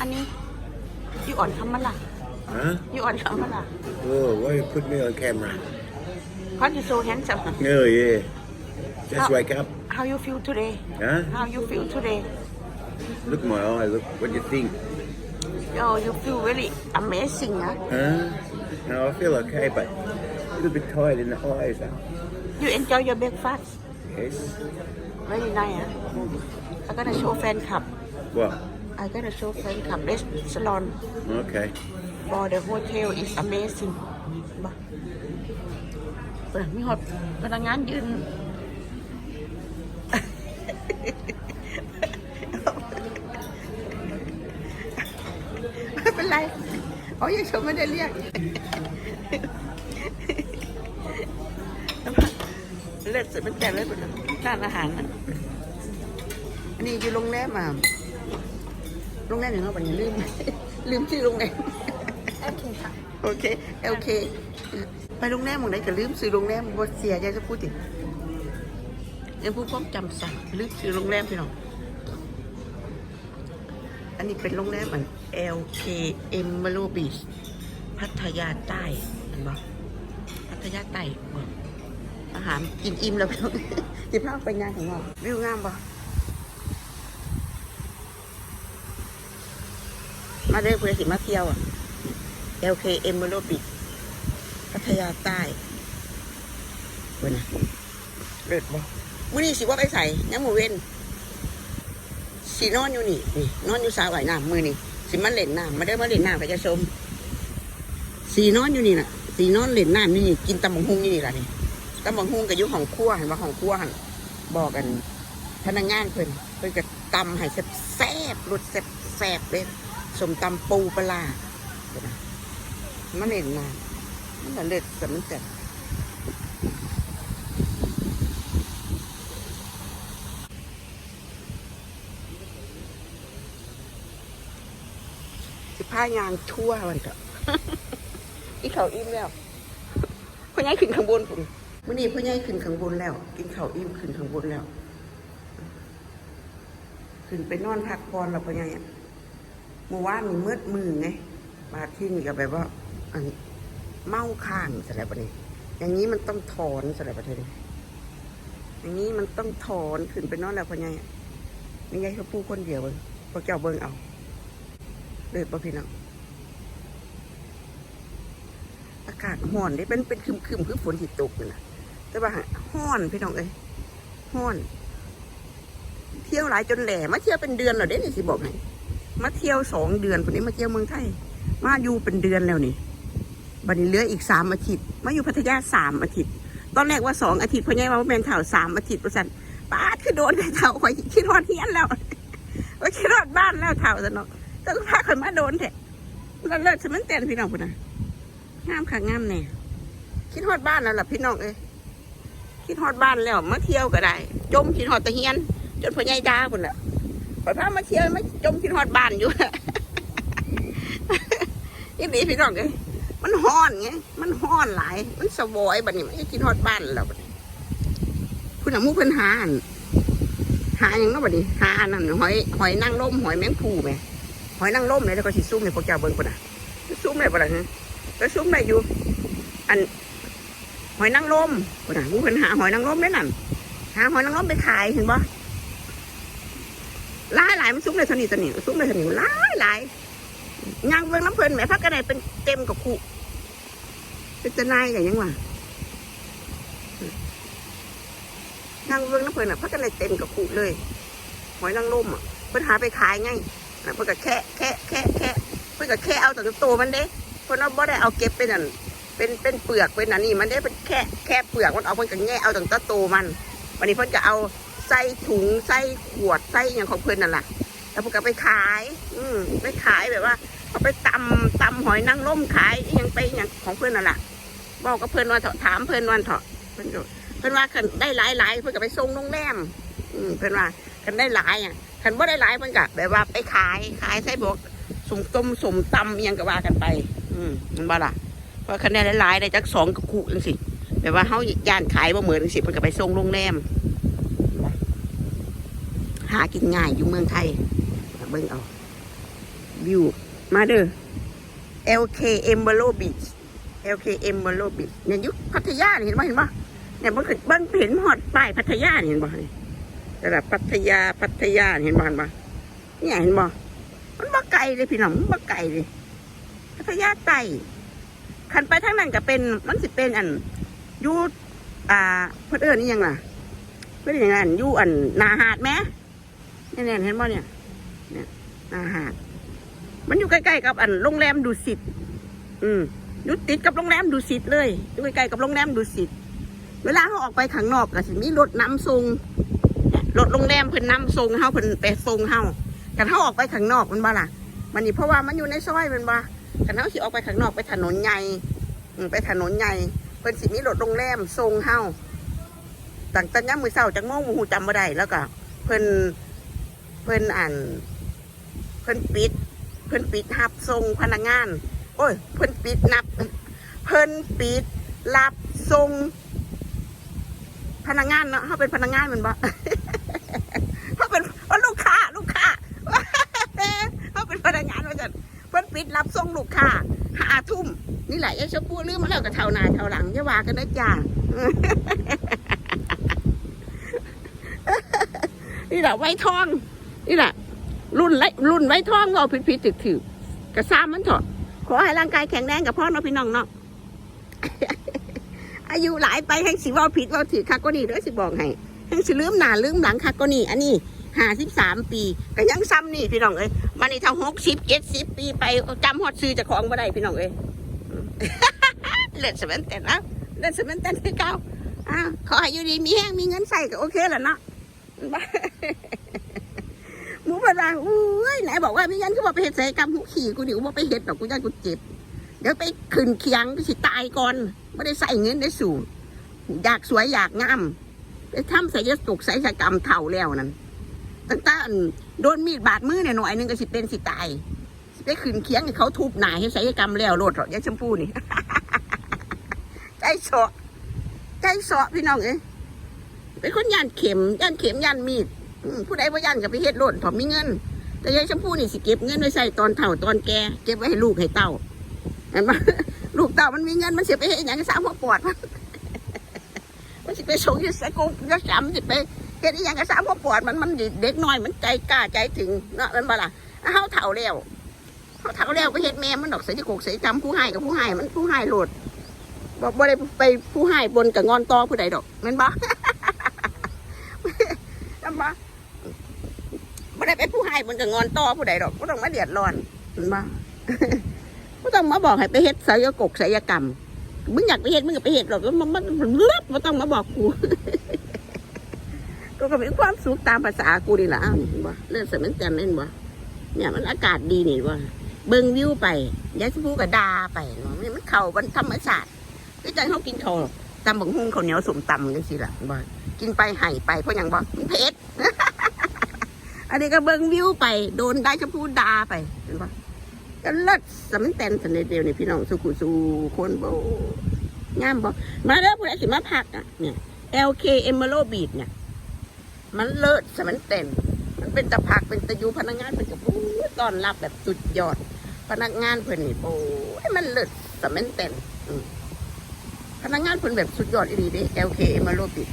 อันนี้ยูอ่อนคำมันล่ะ Huh? ยูอ่อนคำมันล่ะ Oh, why you put me on camera? How you so handsome Oh, yeah. Just How- wake up. How you feel today Huh? How you feel today Look in my eye. Look. What do you think? Oh you feel really amazing นะ Huh? No, I feel okay, but a little bit tired in the eyes. Huh? You enjoy your breakfast Yes. very nice อะ I gonna show fan club What? I gonna show fan club restaurant Okay. for the hotel is amazing บ่เปิดมีหดพนักงานยืน ไม่เป็นไรอ๋อยังชมไม่ได้เรียก เลิศสุดมันแต่เลิศหมดเลยร้านอาหารน่ะอันนี้อยู่โรงแรมอะ โรงแรมอย่างเราบันนี้ลืม ลืมชื่อโรงแรมโอเคค่ะ โอเคโอเค ไปโรงแรมหมองไหนก็ลืมซื้อโรงแรมบเสียอยากจะพูดถึงยังพูดความจำสั่งลืมซื้อโรงแรมพี่น้องอันนี้เป็นโรงแรมอัน LKM m e l o Beach พัทยาใต้เห็นบ่พัทยาใต้บ่อาหารกินอิ่มแล้วพี่น้องสิพาไปงานของเราวิวงามบ่ มาเด้อเพื่อสิมาเที่ยวอะ LKM m e l o Beach พัทยาใต้เว้ยนะเลิศบ่มื้อนี้สิว่าไปใส่ยังหมูเว้นสีนอนอยู่นี่นี่นอนอยู่สาว่ายน้ำมือนี่สิมาเล่นน้ำมาได้อมาเล่นน้ำกับจะชม สีนอนอยู่นี่น่ะ สีนอนเล่นน้ำนี่นี่กินตำบังฮุงนี่นี่ล่ะนี่ตำบังฮุงกับยุของครัวเห็นว่าของครัวหันบอกกันพนักงานเพิ่นเพิ่นก็ตำให้แซ่บๆรสแซ่บๆเลย สมตำปูปลาร้าเห็นไหมามันเลิศแต่มันแซ่บสิผ้ายางทั่วมันเถอะอีเขาอิ่มแล้วพ่อใหญ่ขึ้นข้างบนผมมื่อนี้พ่อใหญ่ขึ้นข้างบนแล้ว กินข้าวอิ่มขึ้นข้างบนแล้ว ขึ้นไปนอนพักผ่อนแล้วพ่อใหญ่ะ เมื่อวานนี่มืดมือไงมาที่นี่ก็แบบว่า อันเมาข้างสำหรับประเด็นอย่างนี้มันต้องถอนสำหรับประเด็นอย่างนี้มันต้องถอนขึ้นไปนอนแล้วพ่อใหญ่อะนี่ไงเขาพูคนเดียวเบิ่งพวกเจ้าเบิ่งเอาเลยป่ะพี่น้องอากาศห้อนได้เป็นเป็นครึมครึมคือฝนที่ตกนี่นะแต่ว่าห้อนพี่น้องเอ้ยห้อน เที่ยวหลายจนแหล่มาเที่ยวเป็นเดือนแล้วเด้นี่สิบอกให้ มาเที่ยวสองเดือนคนนี้มาเที่ยวเมืองไทย มาอยู่เป็นเดือนแล้วนี่บัดนี้เหลืออีกสามอาทิตย์ มาอยู่พัทยาสามอาทิตย์ ตอนแรกว่าสองอาทิตย์เพราะไงว่าแมนเถ่าสามอาทิตย์ประสันป้าคือโดนไอ้เถ่าคอยคิดฮอดเฮียนแล้วว่าคิดฮอดบ้านแล้วเถ่าสนอต่ก็พาคนมาโดนแท้แล้วเลิศสมันเต้นพี่น้องพุ่นนะงามค่ะงามแน่คิดฮอดบ้านแล้วล่ะพี่น้องเอ้ยคิดฮอดบ้านแล้วมาเที่ยวก็ได้ จมคิดฮอดตะเฮียน จนพ่อใหญ่ดาพุ่นละ พอพามาเที่ยวมาจมคิดฮอดบ้านอยู่ยี่ดีพี่น้องเอ้ยมันห้อนไง มันห้อนหลาย มันสวอยบัดนี้มันคิดฮอดบ้านแล้วบัดนี้คุณน่ะหมูเพิ่นหาอันหาอย่างนั้นบัดนี้หาอันนั้นหอยหอยนางรมหอยแมงภูไหมหอยนางรมเลยแล้วก็สิซุ่มในพวกเจ้าเบิ่งพุ่นน่ะซุ่มได้บ่ล่ะฮะก็ซุ่มได้อยู่ อันหอยนางรมคนน่ะผู้คนหาหอยนางรมได้นั่นหาหอยนางรมไปขายเห็นปะายหลยมันซุ่มเลยสนิทสนิทซุ่มเลยสนิทหลายหลายยางเบิ่งน้ำเพลินแม่พักกันได้เป็นเต็มกับคู่เป็นตะนายกันยังวะยางเบิ่งน้ำเพลินอะพักกันได้เต็มกับคู่เลยหอยนางรมอะเพิ่นหาไปขายไงเพิ่นก็แค่แค่แค่แค่เพิ่นก็แค่เอาแต่ตัวมันเด้เพราะเราบ่ได้เอาเก็บเป็นอันเป็นเป็นเปลือกเป็นอันนี้มันได้เป็นแค่แค่เปลือกมันเอาเพิ่นก็แง่เอาตั้งแต่โตมัน วันนี้เพิ่นก็เอา ใส่ถุงใส่ขวดใส่อย่างของเพิ่อนนั่นแหละแล้วเพิ่นก็ไปขาย อืมไปขายแบบว่าเอาไปตำตำหอยนางรมขายอหยังไปอหยังของเพิ่อนนั่นแหละบอกกับเพิ่อนว่าเถอะถามเพิ่อนวันเถอะเพิ่อนเพิ่อนว่าคันได้หลายหลายเพิ่อนก็ไปส่งโรงแรมอืมเพิ่อนว่าคันได้หลายอะคันบ่าได้หลายเพิ่อนก็แบบว่าไปขายขายใส่บอกสมต้มสมตำยังก็ว่ากันไป อืมมันบ่ล่ะเพราะคะแนนหลายๆได้จักสองกระคุจังสิแบบว่าเฮาย่านขายบ่เหมือนจังสิเพิ่นก็ไปส่งโรงแรม หากินง่ายอยู่เมืองไทยเบิ่งเอาวิวมาเด้อ LK e m b e r o Beach LK e m b e r o Beach เนี่ยยุคพัทยาเห็นไหมเห็นปะเนี่ยมันคือบ้านเห็นหอดป้ายพัทยาเห็นปะนี่ระดับพัทยาพัทยาเห็นปะเห็นปะเนี่ยเห็นปะมันบ่ไกลเลยพี่น้องมันบ่ไกลเลยพัทยาใต้ขันไปทางนั้นก็เป็นมันสิเป็นอันยูอ่าเพื่นเอิญนี่ยังล่ะเพื่นอย่างนั้นยูอันนาหาดไหม เนี่ยเนี่ยเห็นบ่เนี่ย เนี่ยนาหาดมันอยู่ใกล้ๆกับอันโรงแรมดุสิตอืมอยู่ติดกับโรงแรมดุสิตเลยอยู่ใกล้ๆกับโรงแรมดุสิตเวลาเขาออกไปข้างนอกก็สิมีรถน้ำส่งรถโรงแรมเพิ่นน้ำส่งเฮาเพิ่นไปส่งเฮาแต่ถ้าออกไปข้างนอกมันบ่ล่ะ มันนี่เพราะว่ามันอยู่ในซอยมันบ่กันเฮาสิออกไปข้างนอกไปถนนใหญ่ไปถนนใหญ่เพิ่นสิมีรถโรงแรมส่งเฮาตั้งแต่ยามมือเช้าจักโมงบ่ฮู้จำบ่ได้แล้วก็เพิ่น เพิ่นอ่านเพิ่นปิด เพิ่นปิดรับส่งพนักงาน โอ้ย เพิ่นปิดนับ เพิ่นปิดรับส่งพนักงานเนาะเขาเป็นพนักงานมันบ่เขาเป็นว่าลูกค้า ลูกค้าเขาเป็นพนักงานว่าจันเพิ่นปิดรับส่งลูกค้าหาทุ่มนี่แหละยายชมพู่ลืมมาแล้วกับเท่าหนาเท่าหลังอย่าว่ากันนะจ้านี่แหละไว้ทอง นี่แหละรุ่นไรรุ่นไว้ทองเราผิดผิดถือถือกระซ้ำมันเถอะขอให้ร่างกายแข็งแรงกับพ่อเนาะพี่น้องเนาะอายุหลายไปแห่งสิว่าผิดเว่าถือคักก็นี่เด้อสิบอกให้แห่งสิลืมหน้าลืมหลังคักก็นี่อันนี้ห้าสิบสามปีก็ยังซ้ำนี่พี่น้องเอ้ยมันนี่เท่าหกสิบเจ็ดสิบปีไปจำฮอดซื้อจะของบ่ได้พี่น้องเอ้ยเล่นสเวนเต็นนะเล่นสเวนเต็นคือเก่าอ่าขอให้อยู่ดีมีแห้งมีเงินใส่ก็โอเคแล้วเนาะ หมูปลาอุ้ยไหนบอกว่าไม่งั้นก็บอกไปเห็ดศัลยกรรมหูขี่กูเดี๋ยวบอกไปเห็ดดอกกูย่านกูเจ็บ เดี๋ยวไปขึ้นเคียงกูสิตายก่อนไม่ได้ใส่เงินได้สู่อยากสวยอยากงามไปทำศัลยกรรมศัลยกรรมเท่าแล้วนั่นตั้งแต่โดนมีดบาดมือเนี่ยหน่อยนึงก็สิเป็นสิตายสิไปขึ้นเคียงเขาทุบหนาให้ศัลยกรรมแล้วโลดหรอกยายชมพูนี่ใจเสาะใจเสาะพี่น้องเอ้ยเป็นคนยันเข็มยันเข็มยันมีด ผู้ใดว่ายันกับไปเฮ็ดโลดผมมีเงิน แต่ยายชมพู่นี่สิเก็บเงินไว้ใส่ตอนเฒ่าตอนแก่เก็บไว้ให้ลูกให้เต้าเห็นไหมลูกเต้ามันมีเงินมันเสียไปเฮ็ดอย่างสามหัวปอดมันมันสิไปส่งที่สกุลยักษ์จำสิไปเฮ็ดอหย่างกับสามหัวปอดมันมันเด็กน้อยมันใจกล้าใจถึงเนาะมันบ่ล่ะเฮาเฒ่าแล้วเฮาเฒ่าแล้วไปเฮ็ดแม่มันดอกใส่ที่กกใส่จำผู้ให้กับผู้ให้มันผู้ให้โลดบอกบ่ได้ไปผู้ให้บนกับงอนตอผู้ใดดอกแม่นบ่ แม่นบ่ ไม่ได้ไปผู้ให้มันก็งอนต่อผู้ใดดอกก็ต้องมาเดือดร้อนเห็นบ่ก็ต้องมาบอกให้ไปเฮ็ดศัลยกรรมศัลยกรรมมึงอยากไปเฮ็ดมึงก็ไปเฮ็ดหรอกมันมันมันเลือดมันต้องมาบอกกูก็ก็มีความสุขตามภาษากูนี่แหละอ้าวเห็นบ่เลือดสมันจันเล่นบ่เนี่ยมันอากาศดีนี่ว่าเบิ่งวิวไปยายชมพูก็ดาไปเนาะนี่มันเข่าบนธรรมชาติคือจังเขากินข้าวตำบักหุ่งข้าวเหนียวสมตำจังซี่ล่ะบ่กินไปไห้ไปเพราะหยังบ่มันเผ็ด อันนี้ก็เบิ่งวิวไป โดนได้ชมพูดาไปเห็นปะก็เลิศสำมันแตนสันเดียวนี่พี่น้องสุขุสูคนโบงามบ่มาแล้วผู้ใดสิมาพักอะเนี่ย LK Emerald Beach เนี่ย มันเลิศสำมันแตนมันเป็นตะพักเป็นตะยูพนักงานเป็นกับผู้ต้อนรับแบบสุดยอด พนักงานเพิ่อนนี่โอ้ยมันเลิศสำมันแตนอืมพนักงานเพิ่อนแบบสุดยอดอีดีเด้ LK Emerald Beach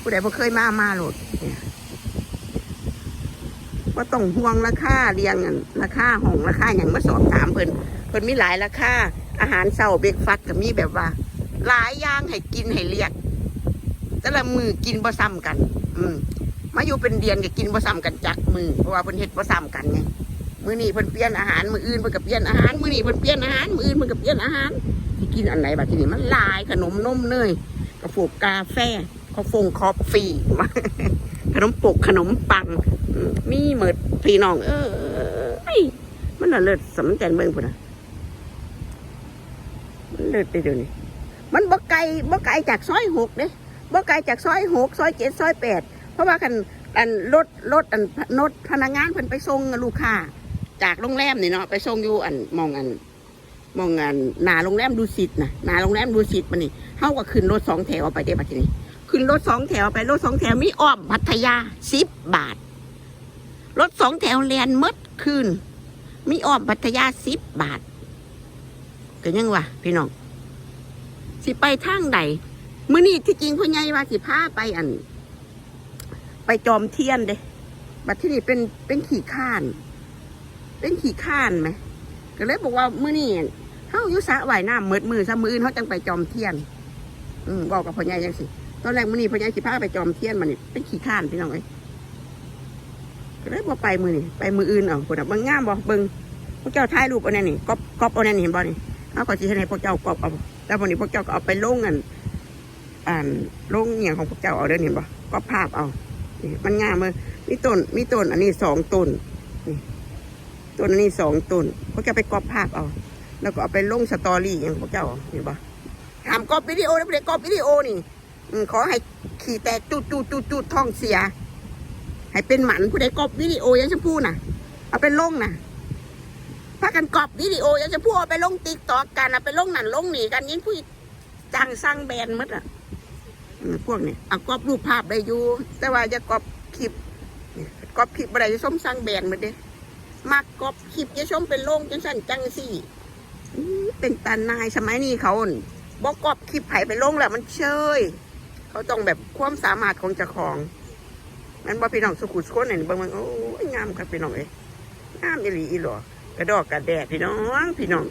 ผู้ใดบ่เคยมามาโหลดเนี่ย ว่าต้องห่วงราคาเรียงราคาห้องราคาอย่างมาสอบถามเพิ่นเพิ่นมีหลายราคาอาหารเช้าเบรกฟาสก็มีแบบว่า หลายอย่างให้กินให้เรียกแต่ละมือกินบ่ซ้ำกัน อืมมาอยู่เป็นเดือนก็กินบ่ซ้ำกันจักมือเพราะว่าเพิ่นเฮ็ดบ่ซ้ำกันไงมื้อนี้เพิ่นเปลี่ยนอาหารมื้ออื่นเพิ่นก็เปลี่ยนอาหารมื้อนี้เพิ่นเปลี่ยนอาหารมื้ออื่นเพิ่นก็เปลี่ยนอาหารสิกินอันไหนบัดทีนี้มันหลายขนมนมเนยกาแฟกกาแฟกาแฟคอฟฟี่ ขนมปกขนมปัง มีเหมิดพี่น้อง เออมันน่ะเลิศสำแจนเบิ่งพุ่นน่ะมันเลิศไปเดี๋ยวนี้มันบ่ไกลบ่ไกลจากซอยหกเด้บ่ไกลจากซอยหกซอยเจ็ดซอยแปดเพราะว่าคันอันรถรถอันรถพนักงานเพิ่นไปส่งลูกค้าจากโรงแรมนี่เนาะไปส่งอยู่อันมองอันมองอันหนาโรงแรมดูสิตนะหนาโรงแรมดูสิตมันนี่เฮาก็ขึ้นรถสองแถวไปได้บัดทีนี้ ขึ้นรถสองแถวไปรถสองแถวมีอ้อมพัทยาสิบบาท รถสองแถวแลนมดคืนมีอ้อมพัทยาสิบบาทก็ยังวะพี่น้องสิไปทางใดมื้อนี้ที่จริงพ่อใหญ่ว่าสิพาไปอัน ไปจอมเทียนเด้บัดที่นี่เป็นเป็นขี่ข้าน เป็นขี่ข้านไหมก็เลยบอกว่ามื้อนี้เฮาอยู่สระว่ายน้ำเมิดมือซะมืออื่นเฮาจังไปจอมเทียน อืมบอกกับพ่อใหญ่จังสิ ตอนแรกมื้อนี้พ่อใหญ่สิพาไปจอมเทียนมันนี่เป็นขี่ข้านพี่น้องเอ้ยก็เลยบ่ไปมื้อนี้ไปมืออื่นเอาคนน่ะเบิ่งงามบ่เบิ่งพวกเจ้าถ่ายรูปเอาแน่นี่ก๊อปก๊อปเอาแน่นี่เห็นบ่นี่เอาก็สิให้พวกเจ้าก๊อปเอาแล้ววันนี้พวกเจ้าก็เอาไปลงกันอ่านลงอหย่างของพวกเจ้าเอาเด้อนี่บ่ก๊อปภาพเอามันงามเลยมีต้นมีต้น อันนี้สองต้นนี่ต้นอันนี้สองต้นพวกเจ้าไปก๊อปภาพเอา แล้วก็เอาไปลงสตอรี่อย่างพวกเจ้าเห็นปะทำกอบวิดีโอแล้วไม่ได้กอบวิดีโอนี่ ขอให้ขี่แตกจูดจูดจูดจูดท้องเสีย ให้เป็นหมันผู้ใดกอบวิดีโอยังชมพู่น่ะ เอาไปลงน่ะพากันกอบวิดีโอยังชมพู่เอาไปลงติ๊กตอกกันเอาไปลงนั่นลงนี่กันยิ่งผู้จังสร้างแบรนด์มัดอะพวกนี้เอากอบรูปภาพได้อยู่ แต่ว่าจะกอบคลิปกอบคลิปอะไรจะส้มสร้างแบรนด์หมดเด้มากกอบคลิปจะชมเป็นลงจังสั่นจังสี่เป็นตานายสมัยนี้เขาบอกกอบคลิปไผ่ไปลงแล้วมันเชย เขาต้องแบบความสามารถของเจ้าของมันบ่พี่น้องสุขุสคนนี่ยบางมันโอ้ยงามครับพี่น้องเอ้ยงามอีหลีอีหลอกระดอกกระแดดพี่น้องพี่น้อง